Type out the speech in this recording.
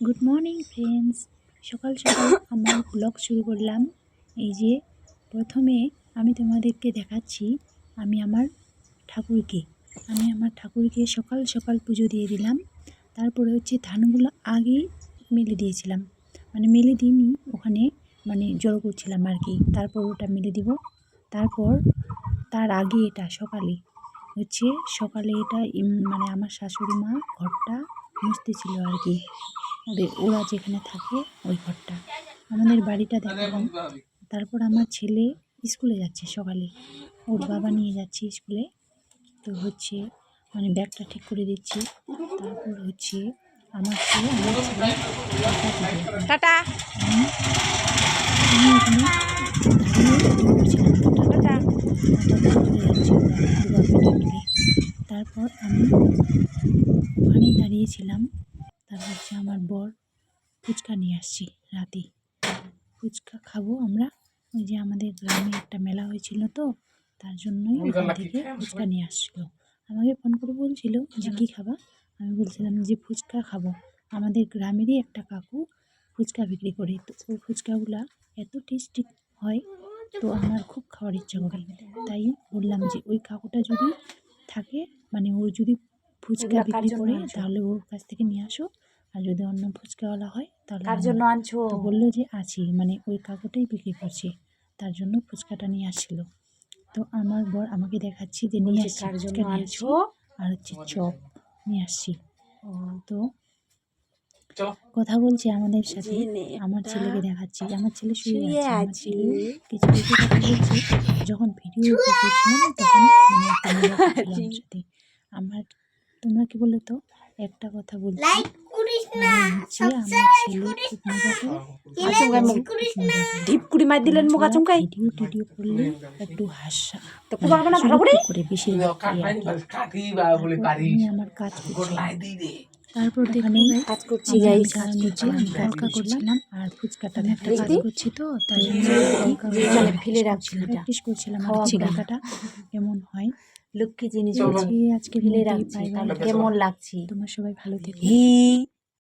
Good morning friends সকাল সকাল আমার ব্লগ শুরু করলাম। এই যে প্রথমে আমি তোমাদেরকে দেখাচ্ছি আমি আমার ঠাকুরকে। আমি আমার ঠাকুরকে সকাল সকাল পুজো দিয়ে দিলাম। তারপরে হচ্ছে ধানগুলো আগেই মেলে দিয়েছিলাম। মানে মেলে দিইনি ওখানে মানে জড়ো করছিলাম আর কি। তারপর ওটা মেলে দিব। তারপর তার আগে এটা সকালে হচ্ছে সকালে এটা মানে আমার শাশুড়ি মা ঘরটা মুছতেছিল আর কি। ওদের ওরা যেখানে থাকে ওই ঘরটা। আমাদের বাড়িটা দেখালাম তারপর আমার ছেলে স্কুলে যাচ্ছে সকালে। ওর বাবা নিয়ে যাচ্ছে স্কুলে। তো হচ্ছে মানে ব্যাগটা ঠিক করে দিচ্ছি। তারপর হচ্ছে আমার ছেলে আমার ছেলে টাটা। আমি ওখানে তারপর আমি ওখানেই দাঁড়িয়েছিলাম। তারপর হচ্ছে আমার বর ফুচকা নিয়ে আসছি রাতে। ফুচকা খাব আমরা। ওই যে আমাদের গ্রামে একটা মেলা হয়েছিল তো তার জন্যই ওখান থেকে ফুচকা নিয়ে আসছিল আমাকে ফোন করে বলছিল যে কী খাবা? আমি বলছিলাম যে ফুচকা খাব। আমাদের গ্রামেরই একটা কাকু ফুচকা বিক্রি করে। তো ওই ফুচকাগুলা এত টেস্টি হয় তো আমার খুব খাওয়ার ইচ্ছা করে। তাই বললাম যে ওই কাকুটা যদি থাকে মানে ও যদি ফুচকা বিক্রি করে তাহলে ওর কাছ থেকে নিয়ে আসো। আর যদি অন্য ফুচকাওয়ালা হয় তাহলে তার জন্য আনছো? বলল যে আছি মানে ওই কাকুটাই বিক্রি করছে। তার জন্য ফুচকাটা নিয়ে আসছিল। তো আমার বর আমাকে দেখাচ্ছি যে নিয়ে আসছি ফুচকা নিয়ে আনছো? আসছি। আর হচ্ছে চপ নিয়ে আসছি। তো কথা বলছি আমাদের সাথে। আমার ছেলেকে দেখাচ্ছি। আমার ছেলে শুয়ে আছে কিছু কিছু কথা বলছে। যখন ভিডিও করছিলাম তখন মানে সাথে। আমার তোমরা কি বলো তো একটা কথা বলছি। লাইক করিস আমার ছেলে করিস না। করে আচমকা মুখ খুব মজা ঢিপ কুড়ি মার দিলেন মুখ চমকাই ভিডিও টিডিও করলে একটু হাসা। তো খুব না ভালো করে করে বেশি আমি আমার কাজ তারপর দেখুন কাজ করছি গাইস নিচে আমি তড়কা করছিলাম। আর ফুচকাটা একটা কাজ করছি তো তাই জন্য ফেলে রাখছিলাম প্র্যাকটিস করছিলাম আর কেমন হয়? লক্ষ্মী জিনিস আজকে ফেলে রাখছি কেমন লাগছে? তোমার সবাই ভালো থেকো।